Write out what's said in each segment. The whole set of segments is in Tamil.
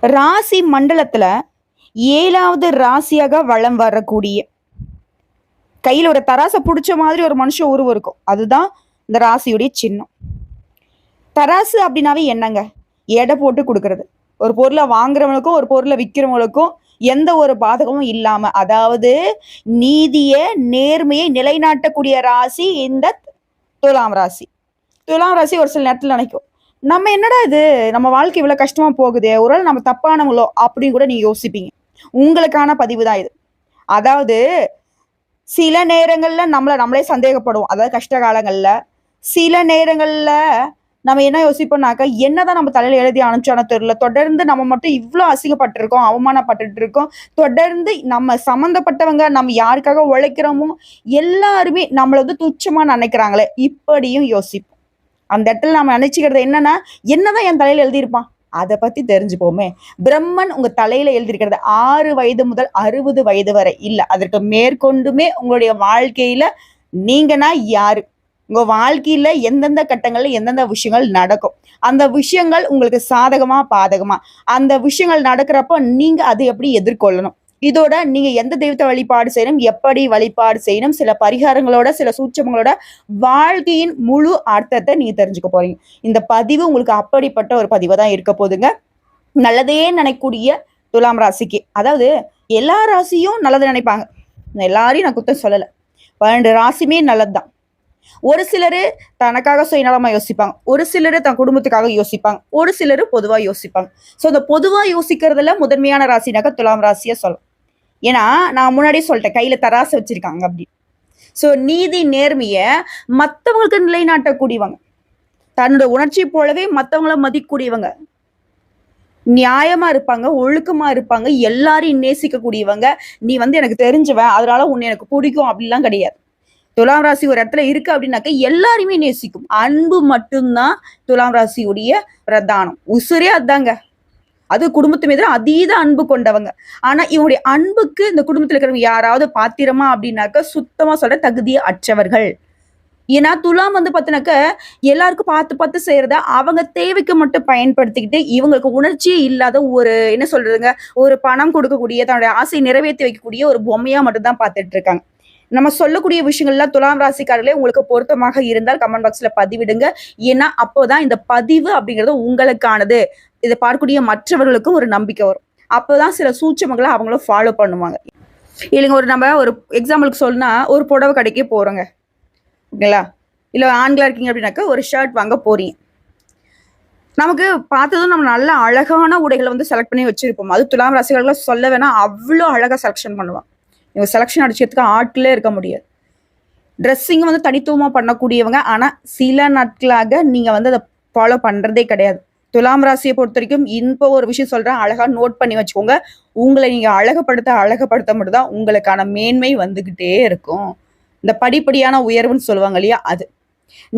ராசி மண்டலத்தில் ஏழாவது ராசியாக வளம் வரக்கூடிய. கையில் ஒரு தராசை பிடிச்ச மாதிரி ஒரு மனுஷன் உருவம் இருக்கும். அதுதான் இந்த ராசியுடைய சின்னம். தராசு அப்படின்னாவே என்னங்க? எடை போட்டு கொடுக்கறது. ஒரு பொருளை வாங்குறவனுக்கும் ஒரு பொருளை விற்கிறவங்களுக்கும் எந்த ஒரு பாதகமும் இல்லாம அதாவது நீதிய நேர்மையை நிலைநாட்டக்கூடிய ராசி இந்த துலாம் ராசி. துலாம் ராசி ஒரு சில நேரத்தில் நினைக்கும். நம்ம என்னடா இது? நம்ம வாழ்க்கை இவ்வளோ கஷ்டமாக போகுதே ஒருவேளை நம்ம தப்பானவங்களோ அப்படின்னு கூட நீங்கள் யோசிப்பீங்க. உங்களுக்கான பதிவு தான் இது. அதாவது சில நேரங்களில் நம்மளை நம்மளே சந்தேகப்படுவோம். அதாவது கஷ்ட காலங்களில். சில நேரங்களில் நம்ம என்ன யோசிப்போம்னாக்கா என்னதான் நம்ம தலையில எழுதி அனுப்பிச்சோன்னு தெரியல. தொடர்ந்து நம்ம மட்டும் இவ்வளோ அசிங்கப்பட்டிருக்கோம் அவமானப்பட்டுட்டு இருக்கோம் தொடர்ந்து நம்ம சம்மந்தப்பட்டவங்க நம்ம யாருக்காக உழைக்கிறோமோ எல்லாருமே நம்மளை வந்து துச்சமாக நினைக்கிறாங்களே. இப்படியும் யோசிப்போம். அந்த இடத்துல நம்ம நினைச்சுக்கிறது என்னன்னா என்னதான் என் தலையில எழுதியிருப்பான்? அதை பத்தி தெரிஞ்சுப்போமே. பிரம்மன் உங்க தலையில எழுதியிருக்கிறது ஆறு வயது முதல் அறுபது வயது வரை இல்ல. அதற்கு மேற்கொண்டுமே உங்களுடைய வாழ்க்கையில நீங்கன்னா யாரு? உங்க வாழ்க்கையில எந்தெந்த கட்டங்கள்ல எந்தெந்த விஷயங்கள் நடக்கும்? அந்த விஷயங்கள் உங்களுக்கு சாதகமா பாதகமா? அந்த விஷயங்கள் நடக்கிறப்ப நீங்க அதை எப்படி எதிர்கொள்ளணும்? இதோட நீங்க எந்த தெய்வத்தை வழிபாடு செய்யணும் எப்படி வழிபாடு செய்யணும் சில பரிகாரங்களோட சில சூட்சமங்களோட வாழ்க்கையின் முழு அர்த்தத்தை நீங்க தெரிஞ்சுக்க போறீங்க. இந்த பதிவு உங்களுக்கு அப்படிப்பட்ட ஒரு பதிவை தான் இருக்க போதுங்க. நல்லதே நினைக்கக்கூடிய துலாம் ராசிக்கு அதாவது எல்லா ராசியும் நல்லது நினைப்பாங்க. எல்லாரையும் நான் குத்தம் சொல்லலை. பன்னெண்டு ராசியுமே நல்லது தான் ஒரு சிலர் தனக்காக சுயநலமாக யோசிப்பாங்க. ஒரு சிலர் தன் குடும்பத்துக்காக யோசிப்பாங்க. ஒரு சிலர் பொதுவாக யோசிப்பாங்க. ஸோ அந்த பொதுவாக யோசிக்கிறதுல முதன்மையான ராசினாக்கா துலாம் ராசியை சொல்லலாம். ஏன்னா நான் முன்னாடியே சொல்லிட்டேன் கையில தராசு வச்சிருக்காங்க அப்படி. ஸோ நீதி நேர்மைய மற்றவங்களுக்கு நிலைநாட்டக்கூடியவங்க. தன்னோட உணர்ச்சி போலவே மற்றவங்கள மதிக்கக்கூடியவங்க. நியாயமா இருப்பாங்க ஒழுக்கமா இருப்பாங்க எல்லாரையும் நேசிக்கக்கூடியவங்க. நீ வந்து எனக்கு தெரிஞ்சவன் அதனால உன்னை எனக்கு பிடிக்கும் அப்படிலாம் கிடையாது. துலாம் ராசி ஒரு இடத்துல இருக்கு அப்படின்னாக்க எல்லாருமே நேசிக்கும். அன்பு மட்டும்தான் துலாம் ராசியுடைய பிரதானம். உசுரே அதாங்க. அது குடும்பத்து மீது அதீத அன்பு கொண்டவங்க. ஆனா இவங்களுடைய அன்புக்கு இந்த குடும்பத்தில் இருக்கிறவங்க யாராவது பாத்திரமா அப்படின்னாக்க சுத்தமா சொல்ற தகுதிய அற்றவர்கள். ஏன்னா துலாம் வந்து பார்த்தினாக்க எல்லாருக்கும் பார்த்து பார்த்து செய்யறத அவங்க தேவைக்கு மட்டும் பயன்படுத்திக்கிட்டு இவங்களுக்கு உணர்ச்சியே இல்லாத ஒரு என்ன சொல்றதுங்க ஒரு பணம் கொடுக்கக்கூடிய தன்னுடைய ஆசையை நிறைவேற்றி வைக்கக்கூடிய ஒரு பொம்மையா மட்டும்தான் பார்த்துட்டு இருக்காங்க. நம்ம சொல்லக்கூடிய விஷயங்கள்லாம் துலாம் ராசிக்காரர்களே உங்களுக்கு பொருத்தமாக இருந்தால் கமெண்ட் பாக்ஸ்ல பதிவிடுங்க. ஏன்னா அப்போதான் இந்த பதிவு அப்படிங்கிறது உங்களுக்கானது. இதை பார்க்கக்கூடிய மற்றவர்களுக்கும் ஒரு நம்பிக்கை வரும். அப்போதான் சில சூட்சமங்களை அவங்களும் ஃபாலோ பண்ணுவாங்க. இல்லைங்க ஒரு நம்ம ஒரு எக்ஸாம்பிளுக்கு சொல்லுனா ஒரு புடவை கடைக்கே போகிறோங்க ஓகேங்களா? இல்லை ஆண்களாக இருக்கீங்க அப்படின்னாக்கா ஒரு ஷர்ட் வாங்க போறீங்க. நமக்கு பார்த்ததும் நம்ம நல்ல அழகான உடைகளை வந்து செலக்ட் பண்ணி வச்சிருப்போம். அது துலாம் ரசிகர்களை சொல்ல வேணா அவ்வளோ அழகாக செலெக்ஷன் பண்ணுவான் இவங்க செலெக்ஷன் அடிச்சதுக்கு ஆட்களே இருக்க முடியாது. ட்ரெஸ்ஸிங் வந்து தனித்துவமாக பண்ணக்கூடியவங்க ஆனால் சில நாட்களாக நீங்கள் வந்து அதை ஃபாலோ பண்ணுறதே கிடையாது. துலாம் ராசியை பொறுத்த வரைக்கும் இப்போ ஒரு விஷயம் சொல்கிறேன் அழகாக நோட் பண்ணி வச்சுக்கோங்க. உங்களை நீங்கள் அழகுப்படுத்த அழகுப்படுத்த மட்டும்தான் உங்களுக்கான மேன்மை வந்துக்கிட்டே இருக்கும். இந்த படிப்படியான உயர்வுன்னு சொல்லுவாங்க இல்லையா அது.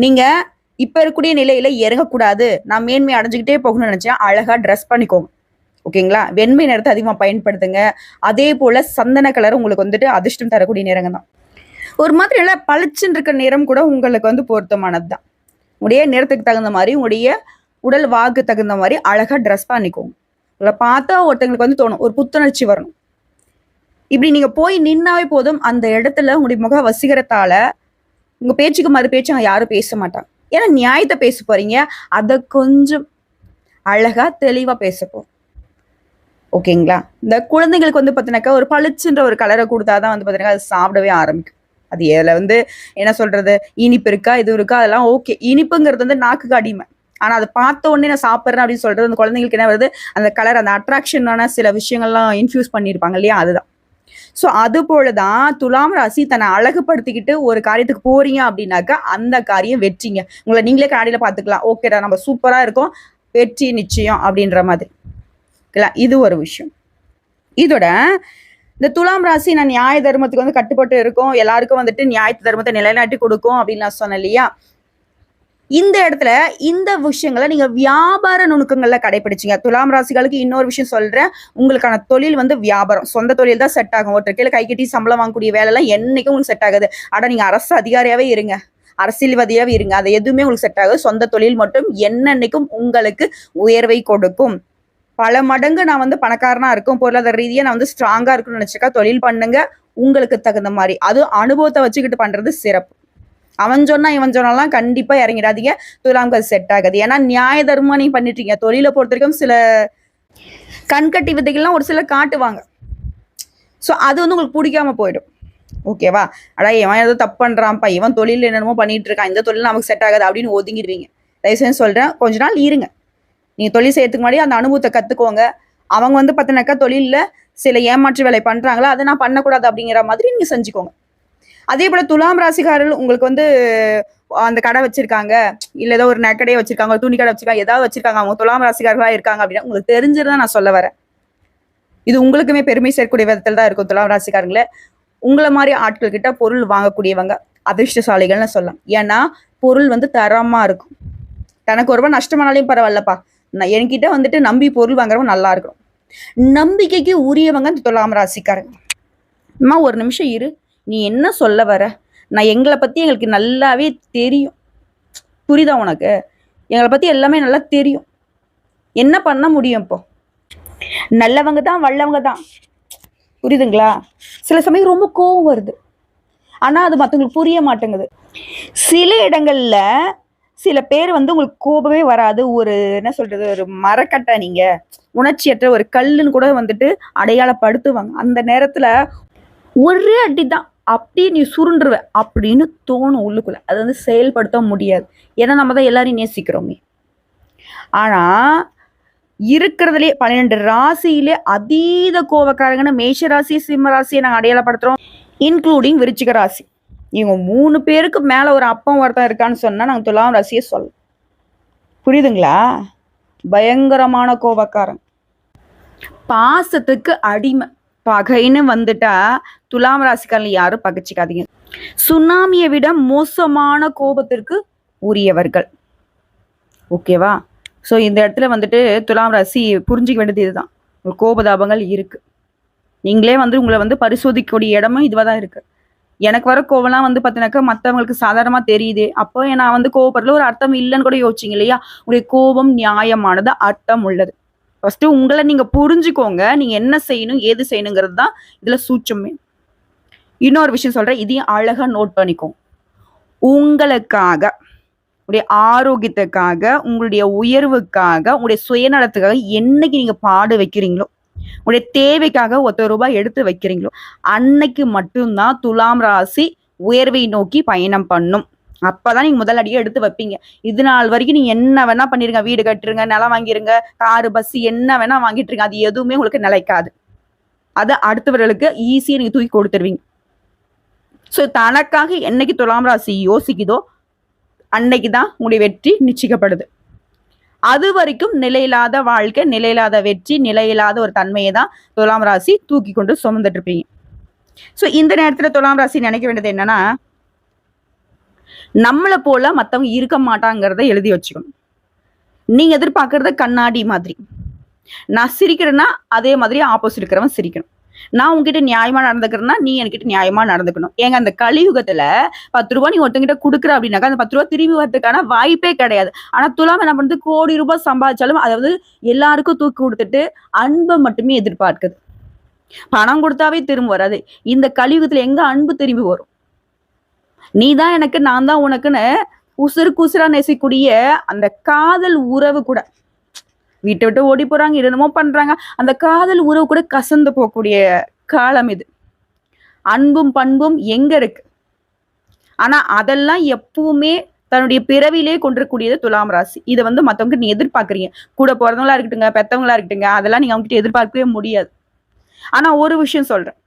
நீங்கள் இப்போ இருக்கக்கூடிய நிலையில இறங்கக்கூடாது. நான் மேன்மை அடைஞ்சுக்கிட்டே போகணும்னு நினச்சேன் அழகாக ட்ரெஸ் பண்ணிக்கோங்க. ஓகேங்களா? வெண்மை நிறத்தை அதிகமாக பயன்படுத்துங்க. அதே போல சந்தன கலர் உங்களுக்கு வந்துட்டு அதிர்ஷ்டம் தரக்கூடிய நிறங்க தான். ஒரு மாதிரி நல்லா பளிச்சுன்னு இருக்கிற நிறம் கூட உங்களுக்கு வந்து பொருத்தமானது தான் உடைய நிறத்துக்கு தகுந்த மாதிரி உங்களுடைய உடல் வாக்கு தகுந்த மாதிரி அழகாக ட்ரெஸ் பண்ணிக்கோங்க. உங்களை பார்த்தா ஒருத்தங்களுக்கு வந்து தோணும் ஒரு புத்துணர்ச்சி வரணும். இப்படி நீங்கள் போய் நின்னாவே போதும் அந்த இடத்துல உங்களுடைய முக வசீகரத்தால உங்கள் பேச்சுக்கு மறு பேச்சு அங்கே யாரும் பேச மாட்டாங்க. ஏன்னா நியாயத்தை பேச போகிறீங்க அதை கொஞ்சம் அழகாக தெளிவாக பேசப்போம் ஓகேங்களா? இந்த குழந்தைங்களுக்கு வந்து பார்த்தீங்கன்னாக்கா ஒரு பளிச்சுன்ற ஒரு கலரை கொடுத்தாதான் வந்து பார்த்தீங்கன்னா அது சாப்பிடவே ஆரம்பிக்கும். அது இதில் வந்து என்ன சொல்கிறது இனிப்பு இருக்கா? இது இருக்கா? அதெல்லாம் ஓகே இனிப்புங்கிறது வந்து நாக்குக்கு அடிமை. ஆனால் அதை பார்த்த உடனே நான் சாப்பிட்றேன் அப்படின்னு சொல்றது அந்த குழந்தைங்களுக்கு என்ன வருது? அந்த கலர் அந்த அட்ராக்ஷனான சில விஷயங்கள்லாம் இன்ஃபியூஸ் பண்ணியிருப்பாங்க இல்லையா? அதுதான். ஸோ அது போலதான் துலாம் ராசி தன்னை அழகுபடுத்திக்கிட்டு ஒரு காரியத்துக்கு போறீங்க அப்படின்னாக்கா அந்த காரியம் வெற்றிங்க. உங்களை நீங்களே கண்ணாடியில் பார்த்துக்கலாம். ஓகேடா நம்ம சூப்பராக இருக்கோம். வெற்றி நிச்சயம் அப்படின்ற மாதிரி. இது ஒரு விஷயம். இதோட இந்த துலாம் ராசி நான் நியாய தர்மத்துக்கு வந்து கட்டுப்பட்டு இருக்கோம். எல்லாருக்கும் வந்துட்டு நியாய தர்மத்தை நிலைநாட்டி கொடுக்கும் அப்படின்னு நான் சொன்னேன் இல்லையா? இந்த இடத்துல இந்த விஷயங்களை நீங்க வியாபார நுணுக்கங்கள்ல கடைபிடிச்சிங்க. துலாம் ராசிகளுக்கு இன்னொரு விஷயம் சொல்றேன். உங்களுக்கான தொழில் வந்து வியாபாரம். சொந்த தொழில் தான் செட் ஆகும். ஒருத்தர் கீழே கை கட்டி சம்பளம் வாங்கக்கூடிய வேலைலாம் என்னைக்கும் உங்களுக்கு செட் ஆகுது. ஆனா நீங்க அரசு அதிகாரியாவே இருங்க. அரசியல்வாதியாவே இருங்க. அது எதுவுமே உங்களுக்கு செட் ஆகுது. சொந்த தொழில் மட்டும் என்னன்னைக்கும் உங்களுக்கு உயர்வை கொடுக்கும். பல மடங்கு நான் வந்து பணக்காரனா இருக்கும். பொருளாதார ரீதியா நான் வந்து ஸ்ட்ராங்கா இருக்கும்னு நினைச்சிருக்கா தொழில் பண்ணுங்க. உங்களுக்கு தகுந்த மாதிரி. அது அனுபவத்தை வச்சுக்கிட்டு பண்றது சிறப்பு. அவன் சொன்னா இவன் சொன்னாலாம் கண்டிப்பா இறங்கிடாதீங்க. துலாம் அது செட் ஆகாது. ஏன்னா நியாய தர்மம் நீ பண்ணிட்டீங்க. தொழிலை பொறுத்த வரைக்கும் சில கண்கட்டி விதைகள்லாம் ஒரு சிலர் காட்டுவாங்க. ஸோ அது வந்து உங்களுக்கு பிடிக்காம போயிடும். ஓகேவா அடா இவன் ஏதோ தப்பு பண்றான்ப்பா. இவன் தொழில் என்னென்னமோ பண்ணிட்டு இருக்கான். இந்த தொழில் நமக்கு செட் ஆகாது அப்படின்னு ஒதுங்கிடுவீங்க. தயவுசெய்து சொல்றேன். கொஞ்ச நாள் இருங்க. நீங்க தொழில் செய்யறதுக்கு முன்னாடி அந்த அனுபவத்தை கத்துக்கோங்க. அவங்க வந்து பார்த்தினாக்கா தொழிலில் சில ஏமாற்று வேலை பண்ணுறாங்களா அதை நான் பண்ணக்கூடாது அப்படிங்கிற மாதிரி நீங்கள் செஞ்சுக்கோங்க. அதே போல துலாம் ராசிக்காரர்கள் உங்களுக்கு வந்து அந்த கடை வச்சிருக்காங்க. இல்ல ஏதோ ஒரு நெக்கடையை வச்சிருக்காங்க துணி கடை வச்சிருக்காங்க ஏதாவது வச்சிருக்காங்க. அவங்க துலாம் ராசிக்காரர்களா இருக்காங்க அப்படின்னா உங்களுக்கு தெரிஞ்சிருந்தா நான் சொல்ல வரேன். இது உங்களுக்குமே பெருமை சேர்க்கக்கூடிய விதத்தில் தான் இருக்கும் துலாம் ராசிக்காரங்களே. உங்களை மாதிரி ஆட்கள் கிட்ட பொருள் வாங்கக்கூடியவங்க அதிர்ஷ்டசாலிகள்னு சொல்லலாம். ஏன்னா பொருள் வந்து தரமா இருக்கும். தனக்கு ஒருவன் நஷ்டமானாலையும் பரவாயில்லப்பா. நான் என்கிட்ட வந்துட்டு நம்பி பொருள் வாங்குறவங்க நல்லா இருக்கும் நம்பிக்கைக்கு உரியவங்க அந்த துலாம் ராசிக்காரங்க. அம்மா ஒரு நிமிஷம் இரு. நீ என்ன சொல்ல வர? நான் எங்களை பற்றி எங்களுக்கு நல்லாவே தெரியும். புரியுதா உனக்கு? எங்களை பற்றி எல்லாமே நல்லா தெரியும். என்ன பண்ண முடியும் இப்போ? நல்லவங்க தான் வல்லவங்க தான். புரியுதுங்களா? சில சமயம் ரொம்ப கோவம் வருது. ஆனால் அது மற்றவங்களுக்கு புரிய மாட்டேங்குது. சில இடங்களில் சில பேர் வந்து உங்களுக்கு கோபமே வராது. ஒரு என்ன சொல்கிறது ஒரு மரக்கட்டை நீங்கள் உணர்ச்சியற்ற ஒரு கல்லுன்னு கூட வந்துட்டு அடையாளப்படுத்துவாங்க. அந்த நேரத்தில் ஒரே அடி தான் அப்படியே நீ சுருண்டுருவ அப்படின்னு தோணும் உள்ளுக்குள்ள. அது வந்து செயல்படுத்த முடியாது. ஏன்னா நம்ம தான் எல்லாரையும் நேசிக்கிறோமே. ஆனால் இருக்கிறதுலே பன்னிரெண்டு ராசியிலே அதீத கோபக்காரங்கன்னு மேஷ ராசி சிம்ம ராசியை நாங்கள் அடையாளப்படுத்துகிறோம் இன்க்ளூடிங் விருச்சிக ராசி. இவங்க மூணு பேருக்கு மேலே ஒரு அப்பம் ஒருத்தன் இருக்கான்னு சொன்னால் நாங்கள் துலாம் ராசியை சொல்லலாம் புரியுதுங்களா? பயங்கரமான கோபக்காரன். பாசத்துக்கு அடிமை. பகைன்னு வந்துட்டா துலாம் ராசிக்காரன் யாரும் பகைச்சிக்காதீங்க சுனாமியை விட மோசமான கோபத்திற்கு உரியவர்கள். ஓகேவா? ஸோ இந்த இடத்துல வந்துட்டு துலாம் ராசி புரிஞ்சிக்க வேண்டியது இதுதான். ஒரு கோபதாபங்கள் இருக்கு. நீங்களே வந்து உங்களை வந்து பரிசோதிக்கக்கூடிய இடமும் இதுவாக தான் இருக்கு. எனக்கு வர கோவம்லாம் வந்து பார்த்தீங்கன்னாக்கா மற்றவங்களுக்கு சாதாரணமாக தெரியுது. அப்போ நான் வந்து கோவப்படுறதுல ஒரு அர்த்தம் இல்லைன்னு கூட யோசிச்சிங்க இல்லையா? உங்களுடைய கோபம் நியாயமானது அர்த்தம் உள்ளது. ஃபஸ்ட்டு உங்களை நீங்கள் புரிஞ்சுக்கோங்க. நீங்கள் என்ன செய்யணும் ஏது செய்யணுங்கிறது தான் இதில் சூட்சமே. இன்னொரு விஷயம் சொல்கிறேன் இதையும் அழகாக நோட் பண்ணிக்கோங்க. உங்களுக்காக உங்களுடைய ஆரோக்கியத்துக்காக உங்களுடைய உயர்வுக்காக உங்களுடைய சுயநலத்துக்காக என்னைக்கு நீங்கள் பாடு வைக்கிறீங்களோ உங்களுடைய தேவைக்காக ஒத்த ரூபாய் எடுத்து வைக்கிறீங்களோ அன்னைக்கு மட்டும்தான் துலாம் ராசி உயர்வை நோக்கி பயணம் பண்ணும். அப்பதான் நீங்க முதல் அடியே எடுத்து வைப்பீங்க. இது நாள் வரைக்கும் நீங்க என்ன வேணா பண்ணிருங்க. வீடு கட்டுருங்க நிலம் வாங்கிருங்க காரு பஸ் என்ன வேணா வாங்கிட்டு இருங்க அது எதுவுமே உங்களுக்கு நிலைக்காது. அது அடுத்தவர்களுக்கு ஈஸியா நீங்க தூக்கி கொடுத்துருவீங்க. ஸோ தனக்காக என்னைக்கு துலாம் ராசி யோசிக்குதோ அன்னைக்கு தான் உங்களுடைய வெற்றி நிச்சயிக்கப்படுது. அது வரைக்கும் நிலையில்லாத வாழ்க்கை நிலையில்லாத வெற்றி நிலையில்லாத ஒரு தன்மையை தான் துலாம் ராசி தூக்கி கொண்டு சுமந்துட்டு இருப்பீங்க. ஸோ இந்த நேரத்தில் துலாம் ராசி நினைக்க வேண்டியது என்னன்னா நம்மளை போல மற்றவங்க இருக்க மாட்டாங்கிறத எழுதி வச்சுக்கணும். நீங்க எதிர்பார்க்கறத கண்ணாடி மாதிரி. நான் சிரிக்கிறேன்னா அதே மாதிரி ஆப்போசிட் இருக்கிறவன் சிரிக்கணும். நான் உங்ககிட்ட நியாயமா நடந்துக்கிறேன்னா நீ என்கிட்ட நியாயமா நடந்துக்கணும். ஏங்க அந்த கலியுகத்துல பத்து ரூபாய் நீ ஒருத்தங்கிட்ட கொடுக்குற அப்படின்னாக்கா அந்த பத்து ரூபா திரும்பி வரதுக்கான வாய்ப்பே கிடையாது. ஆனா துலாம் என்ன பண்ணுறது கோடி ரூபாய் சம்பாதிச்சாலும் அதாவது எல்லாருக்கும் தூக்கி கொடுத்துட்டு அன்பை மட்டுமே எதிர்பார்க்குது. பணம் கொடுத்தாவே திரும்ப வராது. இந்த கலியுகத்துல எங்க அன்பு திரும்பி வரும்? நீ தான் எனக்கு நான் தான் உனக்குன்னு உசுருக்கு உசுரா நெசிக்கூடிய அந்த காதல் உறவு கூட. வீட்டை விட்டு ஓடி போறாங்க என்னமோ பண்றாங்க. அந்த காதல் உறவு கூட கசந்து போகக்கூடிய காலம் இது. அன்பும் பண்பும் எங்க இருக்கு? ஆனா அதெல்லாம் எப்பவுமே தன்னுடைய பிறவிலே கொண்டிருக்கூடியது துலாம் ராசி. இதை வந்து மற்றவங்க நீ எதிர்பார்க்குறீங்க. கூட பிறந்தவங்களா இருக்கட்டுங்க பெத்தவங்களா இருக்கட்டுங்க அதெல்லாம் நீங்க அவங்ககிட்ட எதிர்பார்க்கவே முடியாது. ஆனா ஒரு விஷயம் சொல்றேன்.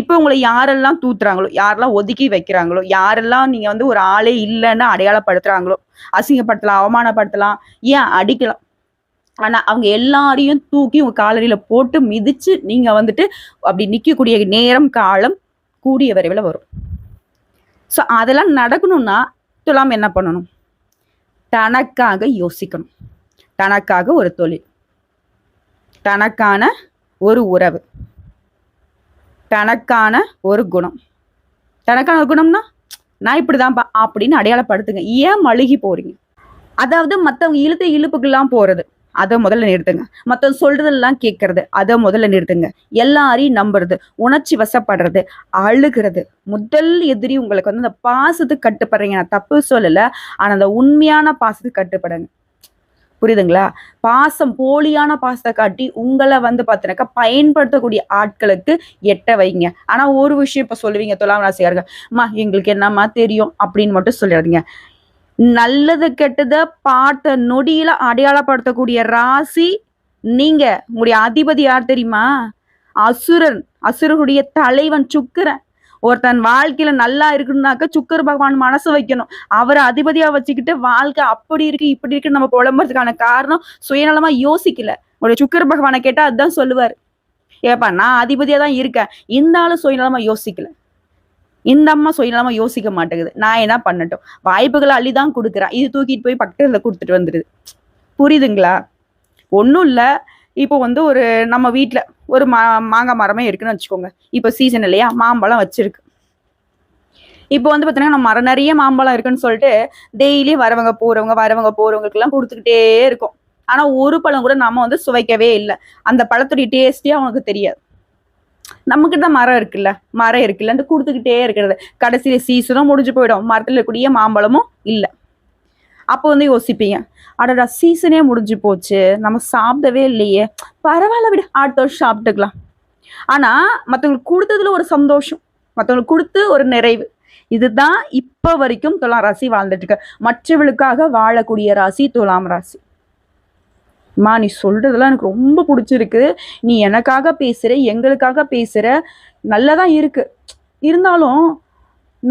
இப்போ உங்களை யாரெல்லாம் தூத்துறாங்களோ யாரெல்லாம் ஒதுக்கி வைக்கிறாங்களோ யாரெல்லாம் நீங்க வந்து ஒரு ஆளே இல்லைன்னு அடையாளப்படுத்துறாங்களோ அசிங்கப்படுத்தலாம் அவமானப்படுத்தலாம் ஏன் அடிக்கலாம்? ஆனா அவங்க எல்லாரையும் தூக்கி உங்க காலடியில போட்டு மிதிச்சு நீங்க வந்துட்டு அப்படி நிக்கக்கூடிய நேரம் காலம் கூடிய விரைவில் வரும். ஸோ அதெல்லாம் நடக்கணும்னா துலாம் என்ன பண்ணணும்? தனக்காக யோசிக்கணும். தனக்காக ஒரு தொழில். தனக்கான ஒரு உறவு. தனக்கான ஒரு குணம். தனக்கான ஒரு குணம்னா நான் இப்படிதான்ப்பா அப்படின்னு அடையாளப்படுத்துங்க. ஏன் மழுகி போறீங்க? அதாவது மற்றவங்க இழுத்த இழுப்புக்கெல்லாம் போறது. அதை முதல்ல நிறுத்துங்க. மற்ற சொல்றதெல்லாம் கேட்கறது அதை முதல்ல நிறுத்துங்க. எல்லாரையும் நம்புறது உணர்ச்சி வசப்படுறது அழுகிறது. முதல் எதிரி உங்களுக்கு வந்து அந்த பாசத்துக்கு கட்டுப்படுறீங்க. நான் தப்பு சொல்லலை ஆனால் அந்த உண்மையான பாசத்துக்கு கட்டுப்படுங்க. புரியுதுங்களா? பாசம் போலியான பாசத்தை காட்டி உங்களை வந்து பார்த்தீங்கன்னாக்கா பயன்படுத்தக்கூடிய ஆட்களுக்கு எட்ட வைங்க. ஆனால் ஒரு விஷயம் இப்போ சொல்லுவீங்க துலாம் ராசிக்காரங்க. அம்மா எங்களுக்கு என்னம்மா தெரியும்? அப்படின்னு மட்டும் சொல்லிடுறீங்க நல்லது கெட்டதை பார்த்த நொடியில அடையாளப்படுத்தக்கூடிய ராசி நீங்க. உங்களுடைய அதிபதி யார் தெரியுமா? அசுரன். அசுரனுடைய தலைவன் சுக்கிரன். ஒருத்தன் வாழ்க்கையில நல்லா இருக்கணும்னாக்க சுக்கர் பகவான் மனசு வைக்கணும். அவரை அதிபதியா வச்சுக்கிட்டு வாழ்க்கை அப்படி இருக்கு இப்படி இருக்குன்னு நம்ம புலம்புறதுக்கான காரணம் சுயநலமா யோசிக்கல. ஒரு சுக்கர் பகவானை கேட்டா அதுதான் சொல்லுவார். ஏப்பா நான் அதிபதியா தான் இருக்கேன். இந்த ஆளு சுயநலமா யோசிக்கல. இந்த அம்மா சுயநலமா யோசிக்க மாட்டேங்குது. நான் என்ன பண்ணட்டும்? வாய்ப்புகளை அள்ளி தான் கொடுக்குறேன். இது தூக்கிட்டு போய் பக்கத்துல கொடுத்துட்டு வந்துடுது புரியுதுங்களா? ஒன்றும் இல்லை. இப்போ வந்து ஒரு நம்ம வீட்டில் ஒரு மா மாங்காய் மரமே இருக்குன்னு வச்சுக்கோங்க. இப்போ சீசன் இல்லையா? மாம்பழம் வச்சிருக்கு. இப்போ வந்து பார்த்தீங்கன்னா நம்ம மரம் நிறைய மாம்பழம் இருக்குன்னு சொல்லிட்டு டெய்லி வரவங்க போறவங்க வரவங்க போறவங்களுக்கெல்லாம் கொடுத்துக்கிட்டே இருக்கும். ஆனால் ஒரு பழம் கூட நம்ம வந்து சுவைக்கவே இல்லை. அந்த பழத்துடைய டேஸ்டே அவனுக்கு தெரியாது. நம்மக்கிட்ட மரம் இருக்குல்ல? மரம் இருக்குல்லன்ட்டு கொடுத்துக்கிட்டே இருக்கிறது. கடைசியில சீசனும் முடிஞ்சு போயிடும். மரத்தில் இருக்கக்கூடிய மாம்பழமும் இல்லை. அப்போ வந்து யோசிப்பீங்க. அடடா சீசனே முடிஞ்சு போச்சு. நம்ம சாப்பிடவே இல்லையே. பரவாயில்ல விட அடுத்த வருஷம் சாப்பிட்டுக்கலாம். ஆனால் மற்றவங்களுக்கு கொடுத்ததுல ஒரு சந்தோஷம். மற்றவங்களுக்கு கொடுத்து ஒரு நிறைவு. இதுதான் இப்போ வரைக்கும் துலாம் ராசி வாழ்ந்துட்டு இருக்க. மற்றவர்களுக்காக வாழக்கூடிய ராசி துலாம் ராசி. மா நீ சொல்றதெல்லாம் எனக்கு ரொம்ப பிடிச்சிருக்கு. நீ எனக்காக பேசுற எங்களுக்காக பேசுற நல்லதான் இருக்கு. இருந்தாலும்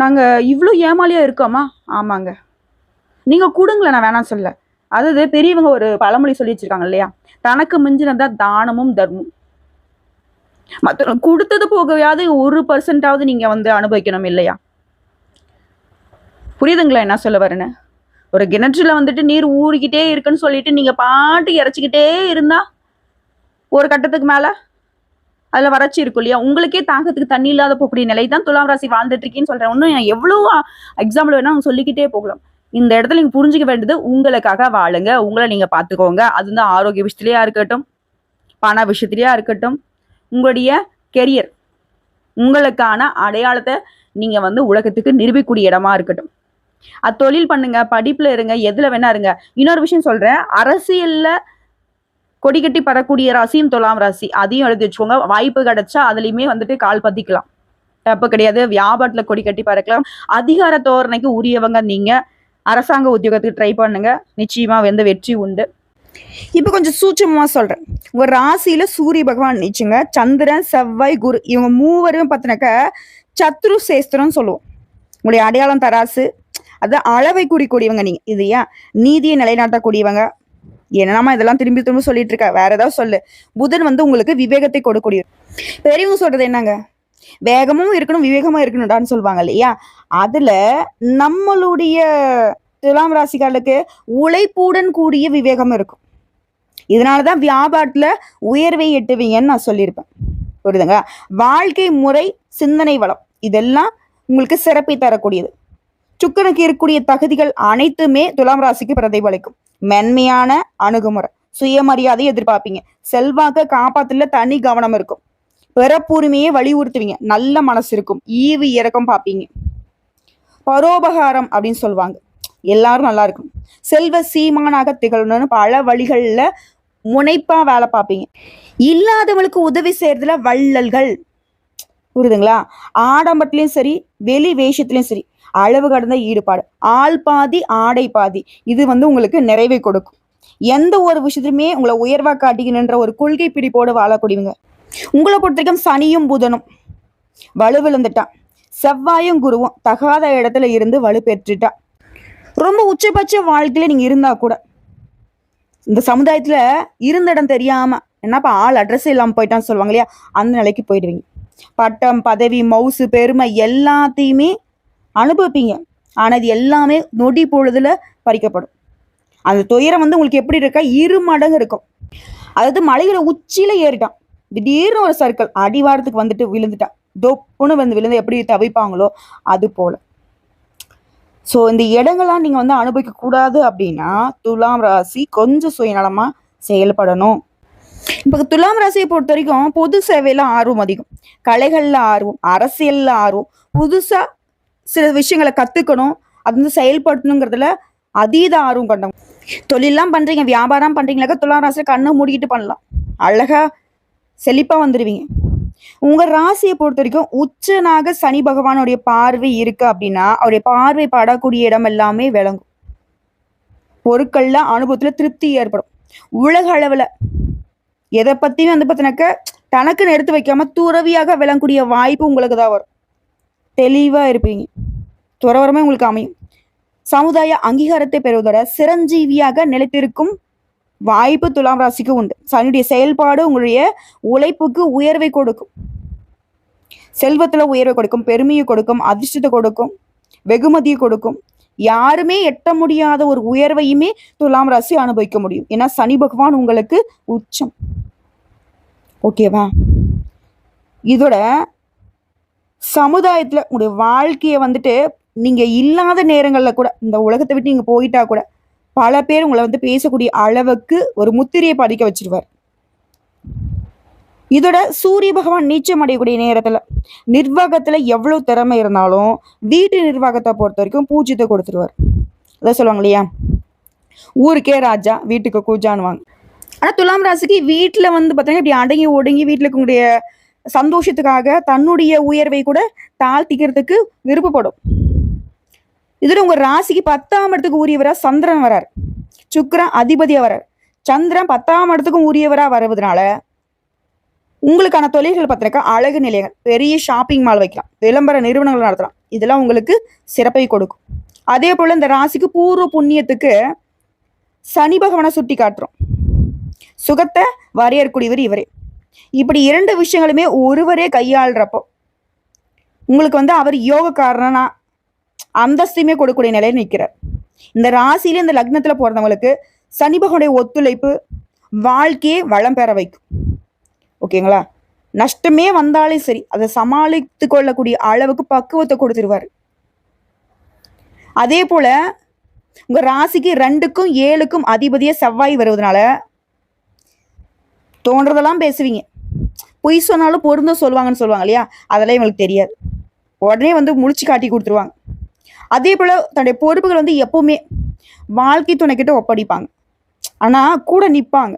நாங்கள் இவ்வளோ ஏமாலியாக இருக்கோமா? ஆமாங்க. நீங்கள் கொடுங்களேன் நான் வேணாம் சொல்ல அதாவது பெரியவங்க ஒரு பழமொழி சொல்லி வச்சிருக்காங்க இல்லையா? தனக்கு மிஞ்சினதா தானமும் தர்மம். மற்ற கொடுத்தது போகவையாவது ஒரு பர்சன்டாவது நீங்கள் வந்து அனுபவிக்கணும் இல்லையா? புரியுதுங்களா என்ன சொல்ல வரேன்னு? ஒரு கிணற்றுல வந்துட்டு நீர் ஊறிக்கிட்டே இருக்குன்னு சொல்லிட்டு நீங்கள் பாட்டு இறைச்சிக்கிட்டே இருந்தா ஒரு கட்டத்துக்கு மேலே அதில் வறட்சி இருக்கும் இல்லையா? உங்களுக்கே தாக்கத்துக்கு தண்ணி இல்லாத போகக்கூடிய நிலை தான் துலாம் ராசி வாழ்ந்துட்டு இருக்கேன்னு சொல்கிறேன் இன்னும் எவ்வளோ எக்ஸாம்பிள் வேணால் அவங்க சொல்லிக்கிட்டே போகலாம். இந்த இடத்துல நீங்க புரிஞ்சுக்க வேண்டியது உங்களுக்காக வாழுங்க. உங்களை நீங்க பாத்துக்கோங்க அது வந்து ஆரோக்கிய விஷயத்திலேயா இருக்கட்டும் பண விஷயத்திலேயா இருக்கட்டும் உங்களுடைய கெரியர் உங்களுக்கான அடையாளத்தை நீங்க வந்து உலகத்துக்கு நிரூபிக்கூடிய இடமா இருக்கட்டும். அது தொழில் பண்ணுங்க படிப்புல இருங்க எதுல வேணா இருங்க. இன்னொரு விஷயம் சொல்றேன். அரசியல்ல கொடி கட்டி பறக்கூடிய ராசியும் துலாம் ராசி. அதையும் எழுதி வச்சுக்கோங்க. வாய்ப்பு கிடைச்சா அதுலயுமே வந்துட்டு கால் பதிக்கலாம். தப்பு கிடையாது. வியாபாரத்துல கொடி கட்டி பறக்கலாம். அதிகார தோரணைக்கு உரியவங்க நீங்க. அரசாங்க உத்தியோகத்துக்கு ட்ரை பண்ணுங்க. நிச்சயமா வந்து வெற்றி உண்டு. இப்போ கொஞ்சம் சூட்சமாக சொல்கிறேன் ஒரு ராசியில் சூரிய பகவான் நிச்சுங்க சந்திரன் செவ்வாய் குரு இவங்க மூவரும் பார்த்தினாக்க சத்ரு சேஸ்திரம் சொல்லுவோம். உங்களுடைய அடையாளம் தராசு. அது அளவை குறிக்கூடியவங்க நீங்கள் இது ஏன்? நீதியை நிலைநாட்டக்கூடியவங்க. என்னமா இதெல்லாம் திரும்பி திரும்ப சொல்லிட்டு இருக்க? வேற ஏதாவது சொல்லு. புதன் வந்து உங்களுக்கு விவேகத்தை கொடுக்கூடிய பெரியவங்க சொல்றது என்னங்க? வேகமும் இருக்கணும் விவேகமும் இருக்கணும்டான்னு சொல்லுவாங்க இல்லையா? அதுல நம்மளுடைய துலாம் ராசிக்காரர்களுக்கு உழைப்புடன் கூடிய விவேகம் இருக்கும். இதனாலதான் வியாபாரத்துல உயர்வை எட்டுவீங்கன்னு நான் சொல்லியிருப்பேன். புரியுதுங்க வாழ்க்கை முறை சிந்தனை வளம் இதெல்லாம் உங்களுக்கு சிறப்பை தரக்கூடியது. சுக்கனுக்கு இருக்கக்கூடிய தகுதிகள் அனைத்துமே துலாம் ராசிக்கு பிரதிபலிக்கும். மென்மையான அணுகுமுறை சுயமரியாதை எதிர்பார்ப்பீங்க. செல்வாக்க காப்பாத்துல தனி கவனம் இருக்கும். பிறப்புரிமையை வலியுறுத்துவீங்க. நல்ல மனசு இருக்கும். ஈவு இறக்கம் பார்ப்பீங்க. பரோபகாரம் அப்படின்னு சொல்லுவாங்க. எல்லாரும் நல்லா இருக்கும். செல்வ சீமானாக திகழணும்னு பல வழிகளில் முனைப்பாக வேலை பார்ப்பீங்க. இல்லாதவங்களுக்கு உதவி செய்யறதுல வள்ளல்கள். புரியுதுங்களா? ஆடம்பரத்துலயும் சரி வெளி வேஷத்துலேயும் சரி அளவு கடந்த ஈடுபாடு. ஆள் பாதி ஆடை பாதி. இது வந்து உங்களுக்கு நிறைவை கொடுக்கும். எந்த ஒரு விஷயத்துலையுமே உங்களை உயர்வாக காட்டிக்கணுன்ற ஒரு கொள்கை பிடிப்போடு வாழக்கூடியவங்க. உங்களை பொறுத்த வரைக்கும் சனியும் புதனும். வலுவிழந்துட்டான் செவ்வாயும் குருவும் தகாத இடத்துல இருந்து வலு ரொம்ப உச்சபட்ச வாழ்க்கையில நீங்க இருந்தா கூட இந்த சமுதாயத்துல இருந்த இடம் தெரியாம என்னப்பா ஆள் அட்ரஸ் இல்லாமல் போயிட்டான்னு சொல்லுவாங்க இல்லையா? அந்த நிலைக்கு போயிடுவீங்க. பட்டம் பதவி மவுசு பெருமை எல்லாத்தையுமே அனுபவிப்பீங்க. ஆனா இது எல்லாமே நொடி பொழுதுல பறிக்கப்படும். அந்த துயரம் வந்து உங்களுக்கு எப்படி இருக்கா? இரு மடங்கு இருக்கும். அதாவது மலையோட உச்சியில ஏறிட்டான். திடீர்னு ஒரு சர்க்கிள் அடிவாரத்துக்கு வந்துட்டு விழுந்துட்டா. தொப்புன்னு வந்து விழுந்து எப்படி தவிப்பாங்களோ அது போல. ஸோ இந்த இடங்கள்லாம் நீங்கள் வந்து அனுபவிக்க கூடாது அப்படின்னா துலாம் ராசி கொஞ்சம் சுயநலமாக செயல்படணும். இப்போ துலாம் ராசியை பொறுத்த வரைக்கும் பொது சேவையில் ஆர்வம் அதிகம். கலைகளில் ஆர்வம் அரசியலில் ஆர்வம். புதுசாக சில விஷயங்களை கற்றுக்கணும் அது வந்து செயல்படுத்தணுங்கிறதுல அதீத ஆர்வம் கொண்டவங்க. தொழிலாம் பண்ணுறீங்க வியாபாரம் பண்ணுறீங்களாக்கா துலாம் ராசியை கண்ணை மூடிக்கிட்டு பண்ணலாம். அழகாக செழிப்பாக வந்துடுவீங்க உங்கள் ராசியை பொறுத்த வரைக்கும் உச்சனாக சனி பகவானுடைய பார்வை இருக்கு அப்படின்னா அவருடைய பார்வை படக்கூடிய இடம் எல்லாமே விளங்கும். பொருட்கள்ல அனுபவத்தில் திருப்தி ஏற்படும். உலக அளவில் எதை பற்றியும் வந்து பார்த்தினாக்க தனக்குன்னு எடுத்து வைக்காம துறவியாக விளங்கக்கூடிய வாய்ப்பு உங்களுக்கு தான் வரும். தெளிவாக இருப்பீங்க. துறவரமே உங்களுக்கு அமையும். சமுதாய அங்கீகாரத்தை பெறுவதோட சிரஞ்சீவியாக நிலைத்திருக்கும் வாய்ப்பு துலாம் ராசிக்கு உண்டு. சனியுடைய செயல்பாடு உங்களுடைய உழைப்புக்கு உயர்வை கொடுக்கும். செல்வத்தில் உயர்வை கொடுக்கும் பெருமையை கொடுக்கும் அதிர்ஷ்டத்தை கொடுக்கும் வெகுமதியை கொடுக்கும். யாருமே எட்ட முடியாத ஒரு உயர்வையுமே துலாம் ராசி அனுபவிக்க முடியும். ஏன்னா சனி பகவான் உங்களுக்கு உச்சம். ஓகேவா இதோட சமுதாயத்தில் உங்களுடைய வாழ்க்கையை வந்துட்டு நீங்கள் இல்லாத நேரங்களில் கூட இந்த உலகத்தை விட்டு நீங்கள் போயிட்டா கூட பல பேர் உங்களை வந்து பேசக்கூடிய அளவுக்கு ஒரு முத்திரையை பதிக்க வச்சிருவார். இதோட சூரிய பகவான் நீச்சம் அடையக்கூடிய நேரத்தில் நிர்வாகத்தில் எவ்வளோ திறமை இருந்தாலும் வீட்டு நிர்வாகத்தை பொறுத்த வரைக்கும் பூஜ்யத்தை கொடுத்துருவார். அதான் சொல்லுவாங்க இல்லையா? ஊருக்கே ராஜா வீட்டுக்கு கூஜான்னுவாங்க. ஆனால் துலாம் ராசிக்கு வீட்டில் வந்து பார்த்தீங்கன்னா இப்படி அடங்கி ஒடுங்கி வீட்டில் இருக்கக்கூடிய சந்தோஷத்துக்காக தன்னுடைய உயர்வை கூட தாழ்த்திக்கிறதுக்கு விருப்பப்படும். இதில் உங்கள் ராசிக்கு பத்தாம் இடத்துக்கு உரியவராக சந்திரன் வரார். சுக்கரன் அதிபதியாக வரார். சந்திரன் பத்தாம் இடத்துக்கும் உரியவராக வருவதனால உங்களுக்கான தொழில்கள் பார்த்தினாக்கா அழகு நிலையங்கள் பெரிய ஷாப்பிங் மால் வைக்கலாம் விளம்பர நிறுவனங்கள் நடத்தலாம். இதெல்லாம் உங்களுக்கு சிறப்பை கொடுக்கும். அதே போல் இந்த ராசிக்கு பூர்வ புண்ணியத்துக்கு சனி பகவானை சுட்டி காட்டுறோம். சுகத்தை வரையறக்கூடியவர் இவரே. இப்படி இரண்டு விஷயங்களுமே ஒருவரே கையாளுறப்போ உங்களுக்கு வந்து அவர் யோகக்காரனா அந்தஸ்தையுமே கொடுக்கக்கூடிய நிலையில நிற்கிறார் இந்த ராசியில இந்த லக்னத்துல பிறந்தவங்களுக்கு சனிபகனுடைய ஒத்துழைப்பு வாழ்க்கையை வளம் பெற வைக்கும். ஓகேங்களா நஷ்டமே வந்தாலே சரி அதை சமாளித்து கொள்ளக்கூடிய அளவுக்கு பக்குவத்தை கொடுத்துருவாரு. அதே போல உங்க ராசிக்கு ரெண்டுக்கும் ஏழுக்கும் அதிபதியா செவ்வாய் வருவதனால தோன்றதெல்லாம் பேசுவீங்க. பொய் சொன்னாலும் பொருந்தும் சொல்லுவாங்கன்னு சொல்லுவாங்க இல்லையா? அதெல்லாம் இவங்களுக்கு தெரியாது. உடனே வந்து முடிச்சு காட்டி கொடுத்துருவாங்க. அதே போல தன்னுடைய பொறுப்புகள் வந்து எப்பவுமே வாழ்க்கை துணைக்கிட்ட ஒப்படைப்பாங்க. ஆனா கூட நிற்பாங்க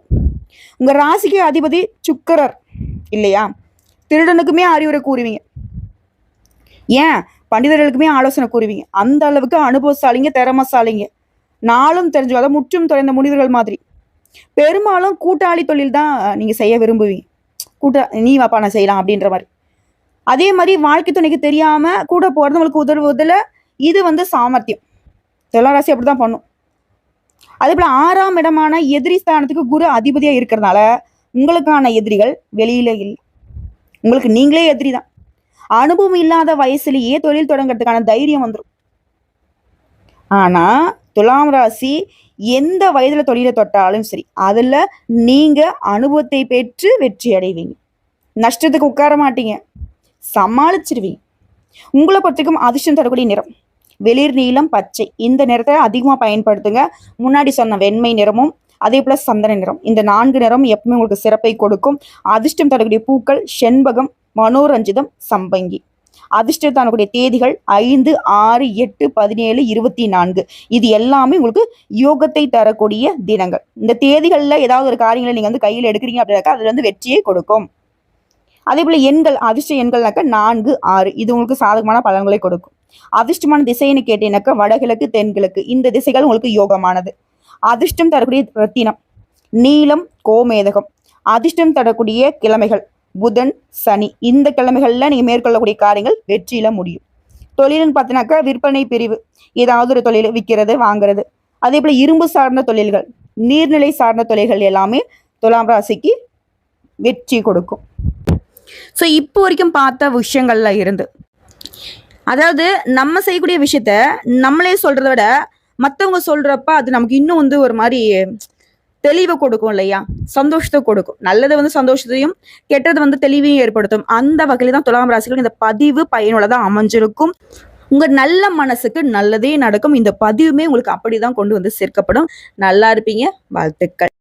உங்க ராசிக்கு அதிபதி சுக்கரர் இல்லையா? திருடனுக்குமே அறிவுரை கூறுவீங்க. ஏன்? பண்டிதர்களுக்குமே ஆலோசனை கூறுவீங்க. அந்த அளவுக்கு அனுபவசாலிங்க திறமசாலிங்க. நாளும் தெரிஞ்சு அதை முற்றும் தொலைந்த முனிவர்கள் மாதிரி. பெரும்பாலும் கூட்டாளி தொழில் தான் நீங்க செய்ய விரும்புவீங்க. கூட்ட நீ வாப்பா நான் செய்யலாம் அப்படின்ற மாதிரி. அதே மாதிரி வாழ்க்கை துணைக்கு தெரியாம கூட போறவங்களுக்கு உதவுவதில் இது வந்து சாமர்த்தியம். துளாராசி அப்படிதான் பண்ணும். அதே போல ஆறாம் இடமான எதிரி ஸ்தானத்துக்கு குரு அதிபதியா இருக்கிறதுனால உங்களுக்கான எதிரிகள் வெளியில இல்லை. உங்களுக்கு நீங்களே எதிரி தான். அனுபவம் இல்லாத வயசுலயே தொழில் தொடங்குறதுக்கான தைரியம் வந்துடும் ஆனா துலாம் ராசி எந்த வயதுல தொழிலை தொட்டாலும் சரி அதுல நீங்க அனுபவத்தை பெற்று வெற்றி அடைவீங்க. நஷ்டத்துக்கு உட்கார மாட்டீங்க. சமாளிச்சிருவீங்க. உங்களை பொறுத்தவரைக்கும் அதிர்ஷ்டம் தரக்கூடிய நிறம். வெளிர் நீளம் பச்சை. இந்த நிறத்தை அதிகமாக பயன்படுத்துங்க. முன்னாடி சொன்ன வெண்மை நிறமும் அதே போல் சந்தன நிறம். இந்த நான்கு நிறம் எப்பவுமே உங்களுக்கு சிறப்பை கொடுக்கும். அதிர்ஷ்டம் தரக்கூடிய பூக்கள் செண்பகம் மனோரஞ்சிதம் சம்பங்கி. அதிர்ஷ்டம் தரக்கூடிய தேதிகள் ஐந்து ஆறு எட்டு பதினேழு இருபத்தி நான்கு. இது எல்லாமே உங்களுக்கு யோகத்தை தரக்கூடிய தினங்கள். இந்த தேதிகளில் ஏதாவது ஒரு காரியங்களை நீங்கள் வந்து கையில் எடுக்கிறீங்க அப்படின்னாக்கா அதில் வந்து வெற்றியை கொடுக்கும். அதே போல் எண்கள் அதிர்ஷ்ட எண்கள்னாக்கா நான்கு ஆறு. இது உங்களுக்கு சாதகமான பலன்களை கொடுக்கும். அதிர்ஷ்டமான திசைன்னு கேட்டீங்கன்னாக்கா வடகிழக்கு தென்கிழக்கு. இந்த திசைகள் உங்களுக்கு யோகமானது. அதிர்ஷ்டம் தரக்கூடிய ரத்தினம் நீளம் கோமேதகம். அதிர்ஷ்டம் தரக்கூடிய கிழமைகள் புதன் சனி. இந்த கிழமைகளில் நீங்கள் மேற்கொள்ளக்கூடிய காரியங்கள் வெற்றியில முடியும். தொழில்னு பார்த்தினாக்கா விற்பனை பிரிவு. ஏதாவது ஒரு தொழில் விற்கிறது வாங்குறது. அதே போல் இரும்பு சார்ந்த தொழில்கள் நீர்நிலை சார்ந்த தொழில்கள் எல்லாமே துலாம் ராசிக்கு வெற்றி கொடுக்கும். ஸோ இப்போ வரைக்கும் பார்த்த விஷயங்கள்ல இருந்து. அதாவது நம்ம செய்யக்கூடிய விஷயத்த நம்மளே சொல்கிறத விட மற்றவங்க சொல்றப்ப அது நமக்கு இன்னும் வந்து ஒரு மாதிரி தெளிவை கொடுக்கும் இல்லையா? சந்தோஷத்தை கொடுக்கும். நல்லது வந்து சந்தோஷத்தையும் கெட்டது வந்து தெளிவையும் ஏற்படுத்தும். அந்த வகையில் தான் துலாம் ராசிகள் இந்த பதிவு பயனுள்ளதாக அமைஞ்சிருக்கும். உங்கள் நல்ல மனசுக்கு நல்லதே நடக்கும். இந்த பதிவுமே உங்களுக்கு அப்படிதான் கொண்டு வந்து சேர்க்கப்படும். நல்லா இருப்பீங்க. வாழ்த்துக்கள்.